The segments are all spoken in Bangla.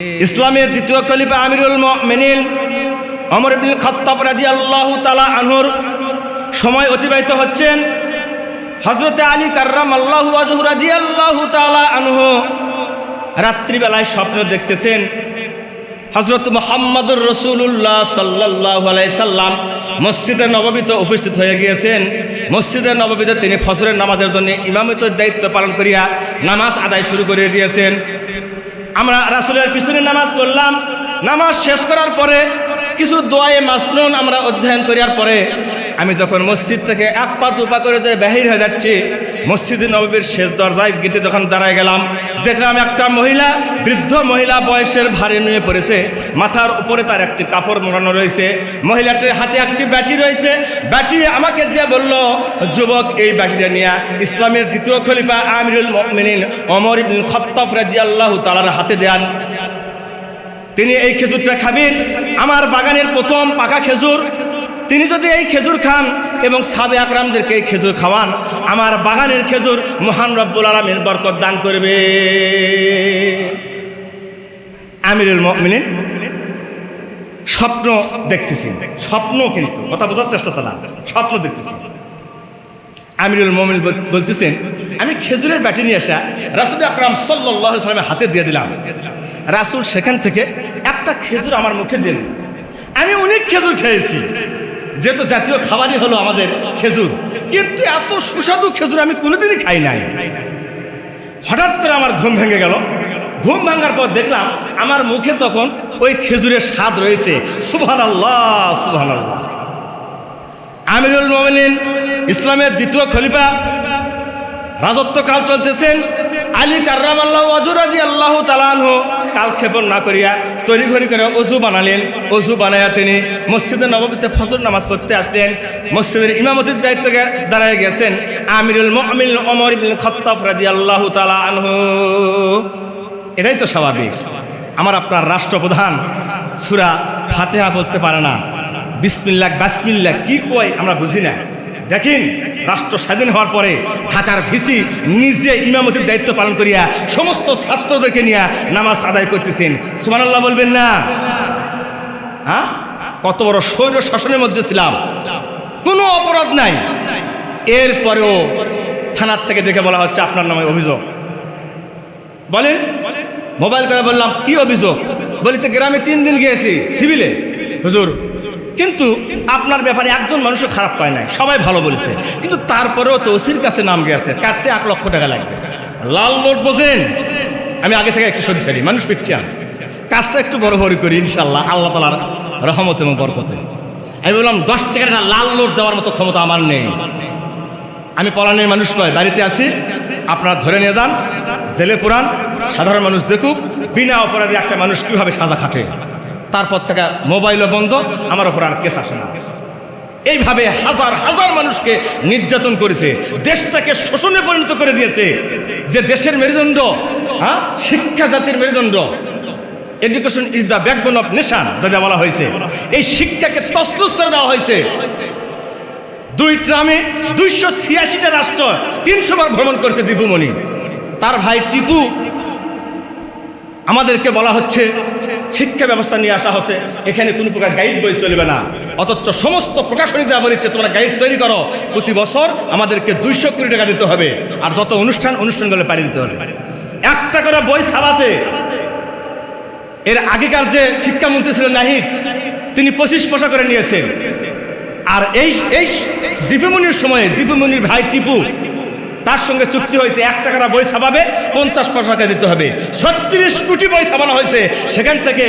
ইসলামের দ্বিতীয় খলিফা আমিরুল মেনিল অমর ইবনুল খত্তাব রাদিয়াল্লাহু তাআলা আনহুর সময় অতিবাহিত হচ্ছেন হজরতে আলী কার্রাম আল্লাহু আজহু রাদিয়াল্লাহু তাআলা আনহু। রাত্রিবেলায় স্বপ্ন দেখতেছেন হজরত মোহাম্মদুর রসুল্লাহ সাল্লাহ সাল্লাম মসজিদে নববীতে উপস্থিত হয়ে গিয়েছেন। মসজিদে নববীতে তিনি ফজরের নামাজের জন্য ইমামতের দায়িত্ব পালন করিয়া নামাজ আদায় শুরু করে দিয়েছেন। আমরা রাসুলের পিছনে নামাজ পড়লাম। নামাজ শেষ করার পরে কিছু দোয়ায়ে মাসনুন আমরা অধ্যয়ন করার পরে আমি যখন মসজিদ থেকে এক পা দুপা করে যে বাহির হয়ে যাচ্ছি, মসজিদে নবীর শেষ দরজায় গেটে যখন দাঁড়ায় গেলাম, দেখলাম একটা মহিলা, বৃদ্ধ মহিলা বয়সের ভারে নিয়ে পড়েছে, মাথার উপরে তার একটি কাপড় মোড়ানো রয়েছে, মহিলাটির হাতে একটি ব্যাটি রয়েছে, ব্যাটি আমাকে দিয়ে বলল, যুবক, এই ব্যাটিটা নিয়ে, ইসলামের দ্বিতীয় খলিফা আমিরুল মিনিন অমর ইবনুল খত্তাব রাদিয়াল্লাহু তাআলার হাতে দেন তিনি এই খেজুরটা খাবেন। আমার বাগানের প্রথম পাকা খেজুর তিনি যদি এই খেজুর খান এবং সাবে আকরামদেরকে এই খেজুর খাওয়ান, আমার বাগানের খেজুর মহান রব্বুল আলমিন বরকত দান করবে। আমিরুল মিনিন স্বপ্ন দেখতেছি। স্বপ্ন কিন্তু, কথা বোঝার চেষ্টা চালা। স্বপ্ন দেখতেছি। আমিরুল মোমিন বলতেছেন, আমি খেজুরের ব্যাটি নিয়ে আসা রাসুল আকরাম সাল্লাহ সাল্লামের হাতে দিয়ে দিলাম। রাসুল সেখান থেকে একটা খেজুর আমার মুখে দিয়ে দিল আমি অনেক খেজুর খেয়েছি। যেহেতু জাতীয় খাবারই হলো আমাদের খেজুর। কিন্তু এত সুস্বাদু খেজুর আমি কোনোদিনই খাই নাই। হঠাৎ করে আমার ঘুম ভেঙে গেল। ঘুম ভাঙার পর দেখলাম আমার মুখে তখন ওই খেজুরের স্বাদ রয়েছে। সুভান আল্লাহ সুভান আমিরুল মোমিনিন, ইসলামের দ্বিতীয় খলিফা, রাজত্বকাল চলতেছেন। আলী কার্রাম আল্লাহ অজুরাজি আল্লাহ তালানহ কালক্ষেপণ না করিয়া তৈরি ঘড়ি করে অজু বানালেন। অজু বানাইয়া তিনি মসজিদে নবমীতে ফজর নামাজ পড়তে আসলেন। মসজিদের ইমামতির দায়িত্ব দাঁড়ায় গেছেন আমিরুল মমিল অমর ইবিন খত্তাফ রাজি আল্লাহ তালা আনহু। এটাই তো স্বাভাবিক। আমার আপনার রাষ্ট্রপ্রধান সুরা ফাতেহা বলতে পারে না। বিসমিল্লা বাসমিল্লা কি কয় আমরা বুঝি না। দেখেন, রাষ্ট্র স্বাধীন হওয়ার পরে ঢাকার ভিসি নিজে ইমামতির দায়িত্ব পালন করিয়া সমস্ত ছাত্রদেরকে নিয়ে নামাজ আদায় করতেছেন। সুমানাল্লাহ বলবেন না? হ্যাঁ? কত বড় স্বৈর শাসনের মধ্যে ছিলাম। কোনো অপরাধ নাই। এরপরেও থানার থেকে ডেকে বলা হচ্ছে আপনার নামে অভিযোগ। বলেন? মোবাইল করে বললাম, কি অভিযোগ? বলেছে, গ্রামে তিন দিন গিয়েছি, সিভিলে। হুজুর কিন্তু আপনার ব্যাপারে একজন মানুষও খারাপ পায় নাই। সবাই ভালো বলেছে। কিন্তু তারপরেও তো ওসির কাছে নাম গেছে কাটতে এক লক্ষ টাকা লাগবে। লাল নোট বোঝেন? আমি আগে থেকে একটু সরি সরি মানুষ পিচ্ছি আমি। কাজটা একটু বড় বড় করি ইনশাল্লাহ আল্লাহ তালার রহমত এবং বরকতে। আমি বললাম, দশ টাকাটা লাল নোট দেওয়ার মতো ক্ষমতা আমার নেই। আমি পলানের মানুষ নয়, বাড়িতে আছি। আপনারা ধরে নিয়ে যান। জেলে পুরান। সাধারণ মানুষ দেখুক। বিনা অপরাধে একটা মানুষ কীভাবে সাজা খাটে? তারপর থেকে মোবাইলও বন্ধ, আমার ওপর আর কেস আসে না। এইভাবে হাজার হাজার মানুষকে নির্যাতন করেছে, দেশটাকে শোষণে পরিণত করে দিয়েছে। যে দেশের মেরুদণ্ড হ্যাঁ? শিক্ষা জাতির মেরুদণ্ড। Education is the backbone of nation যা বলা হয়েছে। এই শিক্ষাকে তসলুস করে দেওয়া হয়েছে। দুই ট্রামে দুইশো ছিয়াশিটা রাষ্ট্র তিনশো বার ভ্রমণ করেছে দীপুমণি। তার ভাই টিপু আমাদেরকে বলা হচ্ছে, শিক্ষা ব্যবস্থা নিয়ে আসা হচ্ছে। এখানে কোনো প্রকার গাইড বই চলবে না। অথচ সমস্ত প্রকাশনী যা বলেছে, তোমরা গাইড তৈরি করো। প্রতি বছর আমাদেরকে দুইশো কোটি টাকা দিতে হবে। আর যত অনুষ্ঠান অনুষ্ঠানগুলো পাড়ি দিতে হবে। একটা করে বই ছাপাতে। এর আগেকার যে শিক্ষামন্ত্রী ছিলেন নাহিদ, তিনি পঁচিশ পয়সা করে নিয়েছেন। আর এই এই দীপমণির সময়ে দীপমণির ভাই টিপু তার সঙ্গে চুক্তি হয়েছে, এক টাকার বই ছাপাবে, পঞ্চাশ পয়সা দিতে হবে। ছত্রিশ কোটি বই ছাপানো হয়েছে, সেখান থেকে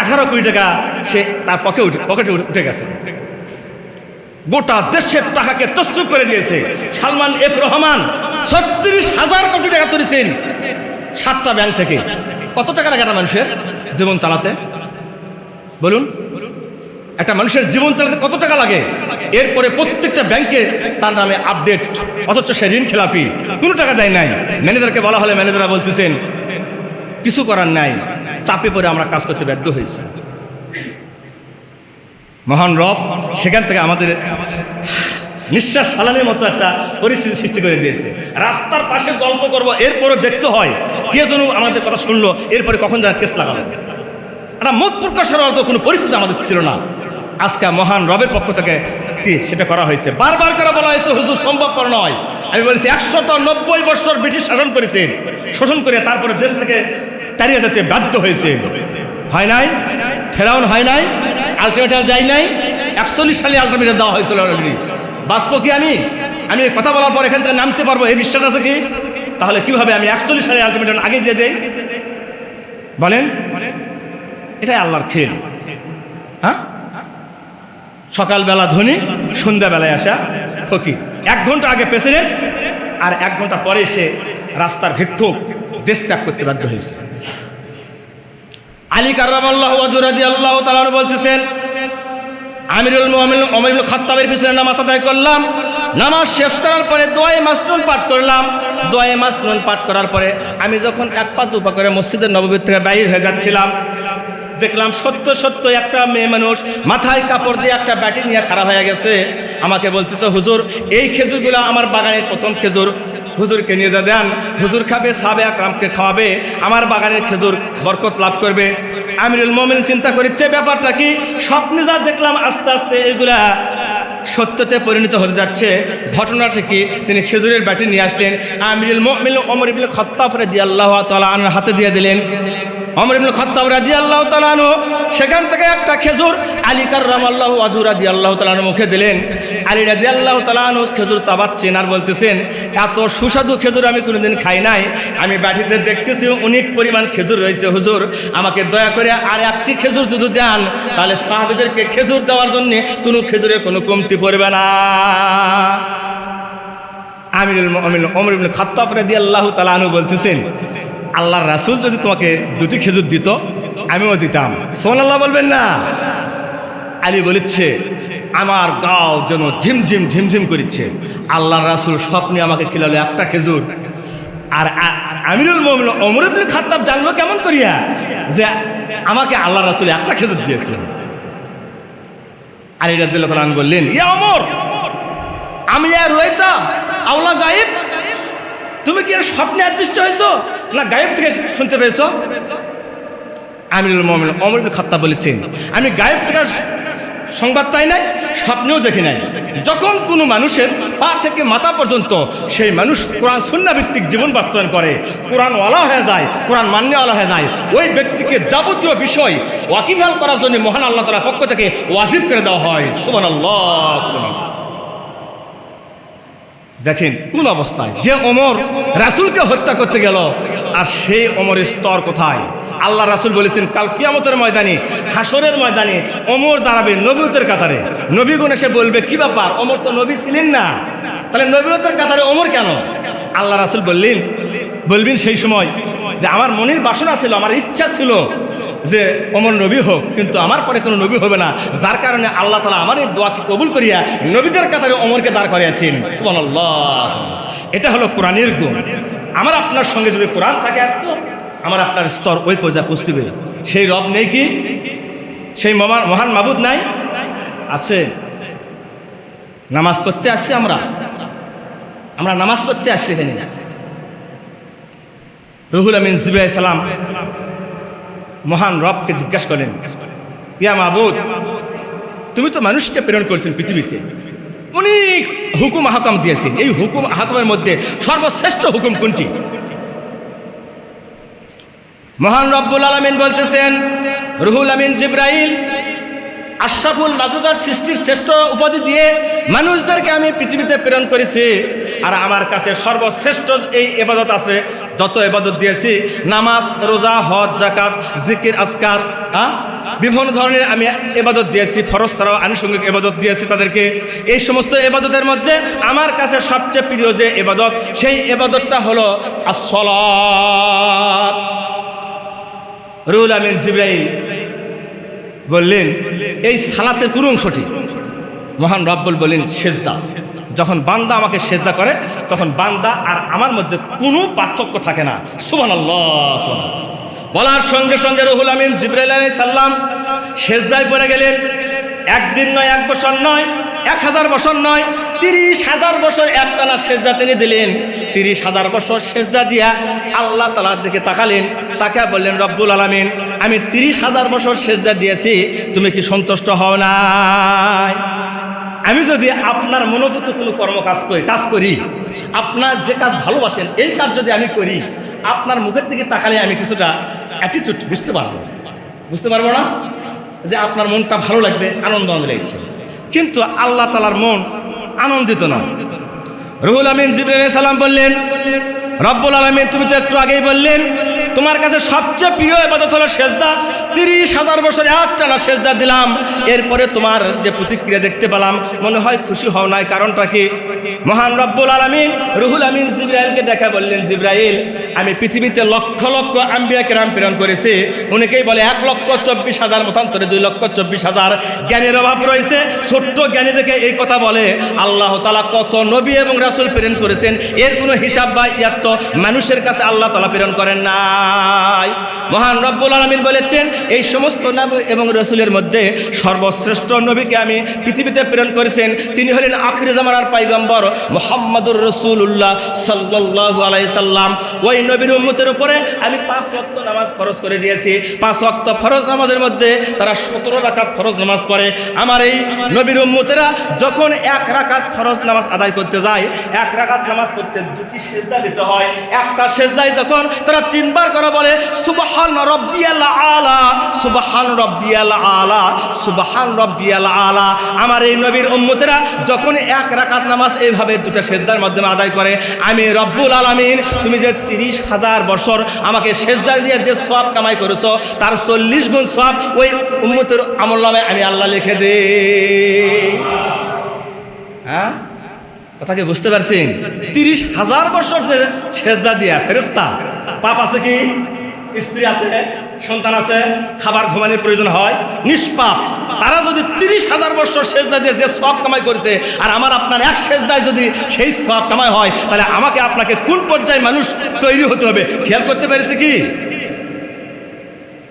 আঠারো কোটি টাকা সে তার পকে উঠে পকেটে উঠে গেছে। গোটা দেশের টাকাকে তস্তুপ করে দিয়েছে। সালমান এফ রহমান ছত্রিশ হাজার কোটি টাকা তুলেছেন সাতটা ব্যাংক থেকে। কত টাকা লাগে একটা মানুষের জীবন চালাতে? বলুন। একটা মানুষের জীবন চালাতে কত টাকা লাগে? এরপরে প্রত্যেকটা ব্যাংকে তার নামে আপডেট। অথচ সে ঋণ খেলাপি। কোনো টাকা দেয় নাই। ম্যানেজারকে বলা হলে ম্যানেজাররা বলতেছেন, কিছু করার নাই। চাপে পড়ে আমরা কাজ করতে ব্যর্থ হয়েছি। মহান রব সেখান থেকে আমাদের নিঃশ্বাস ফালানোর মতো একটা পরিস্থিতি সৃষ্টি করে দিয়েছে। রাস্তার পাশে গল্প করব, এরপরও দেখতে হয়, কে যেন আমাদের কথা শুনলো, এরপরে কখন যেন কেস লাগালো। একটা মত প্রকাশের মতো কোনো পরিস্থিতি আমাদের ছিল না। আজকে মহান রবের পক্ষ থেকে কি সেটা করা হয়েছে? বারবার করে বলা হয়েছে, হুজুর, সম্ভবপর নয়। আমি বলেছি, একশত নব্বই বছর ব্রিটিশ শাসন করেছেন। শোষণ করে তারপরে দেশ থেকে তাড়িয়ে যেতে বাধ্য হয়েছে হয় নাই? ফেরাউন হয় নাই? আলটিমেটার দেয় নাই? একচল্লিশ সালে আলটিমেটার দেওয়া হয়েছিল already। বাঁচব কি আমি? আমি কথা বলার পর এখান থেকে নামতে পারব, এই বিশ্বাস আছে কি? তাহলে কীভাবে আমি একচল্লিশ সালে আলটিমেটার আগে দিয়ে দেই? বলেন? এটাই আল্লাহর খেল। সকালবেলা ধনী, সন্ধ্যাবেলায় আসা ফকির। এক ঘণ্টা আগে প্রেসিডেন্ট আর এক ঘণ্টা পরে সে রাস্তার ভিক্ষুক দেশ ত্যাগ করতে বাধ্য হয়েছে। আলী কার্রামাল্লাহ আল্লাহ তালান বলতেছেন, আমিরুল মোহামিন অমিরুল পিছনে নামাজ আদায় করলাম। নামাজ শেষ করার পরে দোয়ে মাসনুন পাঠ করলাম। দোয়ে মাসনুন পাঠ করার পরে আমি যখন এক পা দুপা করে মসজিদের নববীর থেকে বাইর হয়ে যাচ্ছিলাম দেখলাম সত্য সত্য একটা মেয়ে মানুষ, মাথায় কাপড় দিয়ে একটা ব্যাটি নিয়ে খাড়া হয়ে গেছে। আমাকে বলতেছে, হুজুর, এই খেজুরগুলো আমার বাগানের প্রথম খেজুর। হুজুরকে নিয়ে যা দেন। হুজুর খাবে সাবে আকরামকে খাওয়াবে। আমার বাগানের খেজুর বরকত লাভ করবে। আমিরুল মোমিন চিন্তা করছে, ব্যাপারটা কি? স্বপ্নে যা দেখলাম, আস্তে আস্তে এগুলা সত্যতে পরিণত হতে যাচ্ছে। ঘটনাটা কি? তিনি খেজুরের ব্যাটি নিয়ে আসলেন। আমিরুল মোমিন অমর ইবুল খত্তাফ রাজি আল্লাহ তালা হাতে দিয়ে দিলেন। অমর ইবুল খত্তাব রাজি আল্লাহ তালানু সেখান থেকে একটা খেজুর আলী কার্রাম আল্লাহ আজু রাজি আল্লাহ তালানু মুখে দিলেন। আলী রাজি আল্লাহ তালানু খেজুর চাবাচ্ছেন আর বলতেছেন, এত সুস্বাদু খেজুর আমি কোনোদিন খাই নাই। আমি বাড়িতে দেখতেছি অনেক পরিমাণ খেজুর রয়েছে, হুজুর। আমাকে দয়া করে আর একটি খেজুর যদি দেন, তাহলে সাহাবিদেরকে খেজুর দেওয়ার জন্য কোনো খেজুরের কোনো কমতি পড়বে না। আমিরুল মমিন অমর ইবনে খাত্তাব রাদিয়াল্লাহু তাআলা আনহু বলতেছেন আল্লাহর রাসুল যদি তোমাকে দুটি খেজুর দিত, আমিও দিতাম। সোনাল্লাহ বলবেন না? আলী বলেছে, আমার গাও যেন ঝিমঝিম ঝিমঝিম করিচ্ছে। আল্লাহর রাসুল স্বপ্নে আমাকে খিলালো একটা খেজুর। আর আমিরুল মমিন অমর ইবনে খাত্তাব জানলো কেমন করিয়া? যে আমাকে আল্লাহ রাসুল একটা খেজুর দিয়েছে। আলী আনহু বললেন, ইয়া অমর আমি আর রয়েতা আওলা গায়েব তুমি স্বপ্নে অদৃষ্ট হয়েছো না গায়েব থেকে শুনতে পেয়েছ? আমিরুল মোহাম্মদ অমর খাত্তাব বলেছেন, আমি গায়েব থেকে সংবাদ পাই নাই, স্বপ্নেও দেখি নাই। যখন কোনো মানুষের পা থেকে মাথা পর্যন্ত সেই মানুষ কোরআন ভিত্তিক জীবন বাস্তবায়ন করে কোরআন ওয়ালা হয়ে যায়, কোরআন মান্যওয়ালা হয়ে যায়, ওই ব্যক্তিকে যাবতীয় বিষয় ওয়াকিফাল করার জন্য মহান আল্লাহ তালার পক্ষ থেকে ওয়াজিব করে দেওয়া হয়। সুবান আল্লাহ দেখেন, কোন অবস্থায়? যে অমর রাসূলকে হত্যা করতে গেল, আর সেই অমরের স্তর কোথায়? আল্লাহ রাসূল বলেছেন, কাল কিয়ামতের ময়দানে হাসরের ময়দানে ওমর দাঁড়াবে নবীতের কাতারে। নবীগুণ এসে বলবে, কি ব্যাপার? অমর তো নবী ছিলেন না। তাহলে নবীতের কাতারে অমর কেন? আল্লাহ রাসূল বললেন, বলবেন সেই সময় যে আমার মনের বাসনা ছিল, আমার ইচ্ছা ছিল যে অমর নবী হোক, কিন্তু আমার পরে কোনো নবী হবে না। যার কারণে আল্লাহ তালা আমার এই দোয়াকে কবুল করিয়া নবীদের কাতারে অমরকে দাঁড় করিয়াছেন। সুবহানাল্লাহ। এটা হলো কোরআনের গুণ। আমার আপনার সঙ্গে যদি কোরআন থাকে আজকে আমার আপনার স্তর ওই পর্যায়ে পৌঁছবে। সেই রব নেই কি? সেই মহান মাবুদ নাই? আছে। নামাজ পড়তে আসছি আমরা। আমরা নামাজ পড়তে আসছি এখানে। রুহুল আমিন জিবাই সালাম মহান রবকে জিজ্ঞাসা করেন, ইয়া মাহবুদ তুমি তো মানুষকে প্রেরণ করেছেন পৃথিবীতে। অনেক হুকুম হাকাম দিয়েছেন। এই হুকুম হাকামের মধ্যে সর্বশ্রেষ্ঠ হুকুম কোনটি? মহান রব্বুল আলমিন বলতেছেন, রুহুল আমিন জিব্রাইল আশরাফুল মাজুকার সৃষ্টির শ্রেষ্ঠ উপাধি দিয়ে মানুষদেরকে আমি পৃথিবীতে প্রেরণ করেছি। আর আমার কাছে সর্বশ্রেষ্ঠ এই এবাদত আছে, যত এবাদত দিয়েছি, নামাজ, রোজা, হজ জাকাত জিকির আসকার হ্যাঁ বিভিন্ন ধরনের আমি এবাদত দিয়েছি, ফরজ ছাড়াও আনুষঙ্গিক এবাদত দিয়েছি তাদেরকে। এই সমস্ত এবাদতের মধ্যে আমার কাছে সবচেয়ে প্রিয় যে এবাদত, সেই এবাদতটা হলো আসলাত রুল আমিন জিব্রাইল। বললেন, এই সালাতের পুরো অংশটি। মহান রব্বুল বললেন, সেজদা। যখন বান্দা আমাকে সেজদা করে, তখন বান্দা আর আমার মধ্যে কোনো পার্থক্য থাকে না। সুবান বলার সঙ্গে সঙ্গে রহুল আমিন জিবরাইল আলাই সাল্লাম সেজদায় পড়ে গেলেন। একদিন নয়, এক বছর নয়, এক হাজার বছর নয় তিরিশ হাজার বছর একটানা সেজদা তিনি দিলেন। তিরিশ হাজার বছর সেজদা দিয়া আল্লাহ তালার দিকে তাকালেন, তাকে বললেন, রব্বুল আলমিন, আমি তিরিশ হাজার বছর সেজদা দিয়েছি, তুমি কি সন্তুষ্ট হও নাই? আমি যদি আপনার মনোভূত কোনো কর্ম কাজ করি কাজ করি, আপনার যে কাজ ভালোবাসেন, এই কাজ যদি আমি করি, আপনার মুখের দিকে তাকালে আমি কিছুটা অ্যাটিচিউড বুঝতে পারব। বুঝতে পারব না? যে আপনার মনটা ভালো লাগবে, আনন্দ আনন্দ লাগছে। কিন্তু আল্লাহ তালার মন আনন্দিত নয়। রুহুল আমিন জিবরাইল সালাম বললেন রব্বুল আলমিন, তুমি তো একটু আগেই বললেন, তোমার কাছে সবচেয়ে প্রিয় এবাদত হলো সেজদা। তিরিশ হাজার বছর একটানা সেজদা দিলাম। এরপরে তোমার যে প্রতিক্রিয়া দেখতে পেলাম, মনে হয় খুশি হও নাই। কারণটা কি? মহান রব্বুল আলমিন রুহুল আমিন জিব্রাইলকে দেখা বললেন, জিব্রাইল, আমি পৃথিবীতে লক্ষ লক্ষ আম্বিয়াকে রাম প্রেরণ করেছি। উনিকেই বলে এক লক্ষ চব্বিশ হাজার, মতান্তরে দুই লক্ষ চব্বিশ হাজার। জ্ঞানের অভাব রয়েছে। ছোট্ট জ্ঞানী দেখে এই কথা বলে, আল্লাহ তালা কত নবী এবং রাসুল প্রেরণ করেছেন। এর কোনো হিসাব বা ইয়ার তো মানুষের কাছে আল্লাহ তালা প্রেরণ করেন নাই। মহান রব্বুল আলমিন বলেছেন, এই সমস্ত নবী এবং রসুলের মধ্যে সর্বশ্রেষ্ঠ নবীকে আমি পৃথিবীতে প্রেরণ করেছেন। তিনি হলেন আখির জামানার পাইগম্বর মোহাম্মদুর রসুল্লাহ সাল্লাহ আলাইসাল্লাম ওই নবীর উম্মতের উপরে আমি পাঁচ ওয়াক্ত নামাজ ফরজ করে দিয়েছি। পাঁচ ওয়াক্ত ফরজ নামাজের মধ্যে তারা সতেরো রাকাত ফরজ নামাজ পড়ে। আমার এই নবীর উম্মতেরা যখন এক রাকাত ফরজ নামাজ আদায় করতে যায়, এক রাকাত নামাজ পড়তে দুটি সেজদা দিতে হয়। একটা সেজদায় যখন তারা তিনবার করে বলে, সুবাহান রব্বিয়াল আলা, সুবহান রব্বিয়াল আলা, সুবহান রব্বিয়াল আলা। আমার এই নবীর উম্মতেরা যখন এক রাকাত নামাজ এইভাবে দুটো সেজদার মাধ্যমে আদায় করে, আমি রব্বুল আলামিন, তুমি যে তিরিশ হাজার বছর আমাকে সেজদা দিয়ে যে সব কামাই করেছ, তার চল্লিশ গুণ সব ওই উম্মতের আমল নামে আমি আল্লাহ লিখে দে হ্যাঁ? কথা কি বুঝতে পারছেন তিরিশ হাজার বছর যে সেজদা দিয়া ফেরেস্তা পাপ আছে কি? স্ত্রী আছে, সন্তান আছে, খাবার ঘুমানোর প্রয়োজন হয়। নিষ্পাপ। তারা যদি তিরিশ হাজার বছর সেজদা দিয়ে যে সব কামাই করেছে, আর আমার আপনার এক সেজদায় যদি সেই সব কামাই হয়, তাহলে আমাকে আপনাকে কোন পর্যায়ে মানুষ তৈরি হতে হবে? খেয়াল করতে পেরেছে কি?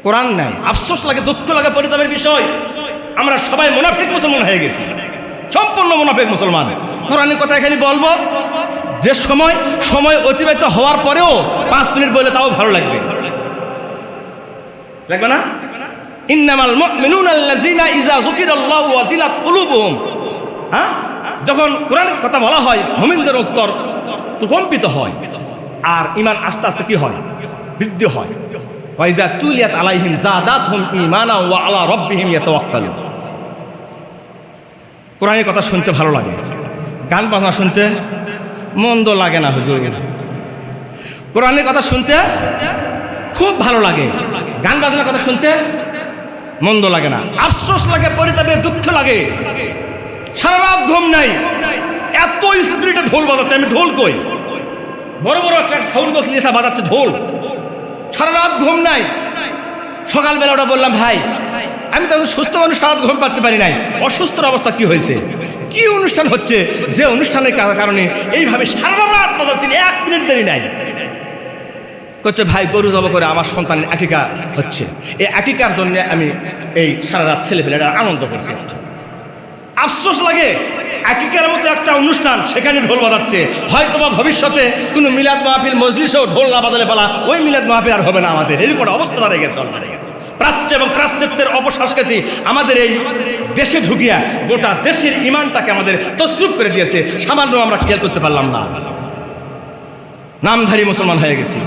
কোরআন নাই। আফসোস লাগে, দুঃখ লাগে, পরিতাপের বিষয়। আমরা সবাই মুনাফিক মুসলমান হয়ে গেছি। সম্পূর্ণ মুনাফিক মুসলমান। কোরআনের কথা এখানে বলব, যে সময় সময় অতিবাহিত হওয়ার পরেও পাঁচ মিনিট বলে তাও ভালো লাগবে। লাগবে না? ইন্নামাল মুমিনুন আল্লাযিনা ইযা যুকিরাল্লাহু ওয়াজিলাত কুলুবুহুম। হ্যাঁ? যখন কোরআনের কথা বলা হয়, মুমিনদের উত্তর প্রকম্পিত হয়, আর ইমান আস্তে আস্তে কি হয়? বৃদ্ধি হয়। ওয়াইজা তুলিয়াত আলাইহিম জাদাতহুম ঈমানা ওয়া আলা রাব্বিহিম ইয়াতাওয়াক্কালুন। কোরআনের কথা শুনতে ভালো লাগে। গান বাজনা শুনতে মন্দ লাগে না হুজুর। কোরআনের কথা শুনতে খুব ভালো লাগে। গান বাজনার কথা শুনতে মন্দ লাগে না। আফসোস লাগে পরে পরিতাপে দুঃখ লাগে। সারা রাত ঘুম নাই। এত স্পিরিটে ঢোল বাজাচ্ছে। আমি ঢোল কই? বড় বড় একটা সাউন্ড বক্স নিয়ে বাজাচ্ছে ঢোল। সারা রাত ঘুম নাই। সকালবেলা ওটা বললাম, ভাই আমি তো এখন সুস্থ মানুষ সারা ঘুম পারতে পারি নাই। অসুস্থর অবস্থা কি হয়েছে? কি অনুষ্ঠান হচ্ছে? যে অনুষ্ঠানের কারণে এইভাবে সারা রাত বাজাচ্ছেন এক মিনিট দেরি নাই। করছে ভাই, গরু জব করে আমার সন্তানের একিকা হচ্ছে। এই একিকার জন্য আমি এই সারা রাত ছেলেপেলেরা আনন্দ করছি আফসোস লাগে, একিকার মতো একটা অনুষ্ঠান সেখানে ঢোল বাজাচ্ছে। হয়তো বা ভবিষ্যতে কোনো মিলাদ মাহফিল, মজলিসেও ঢোল না বাজালে পালা, ওই মিলাদ মাহফিল আর হবে না আমাদের। এরকম অবস্থা দাঁড়িয়ে গেছে। প্রাচ্য এবং প্রাশ্চাত্যের অপসংস্কৃতি আমাদের এই দেশে ঢুকিয়া গোটা দেশের ইমানটাকে আমাদের তসরুপ করে দিয়েছে। সামান্য আমরা খেয়াল করতে পারলাম না। নামধারী মুসলমান হয়ে গেছি।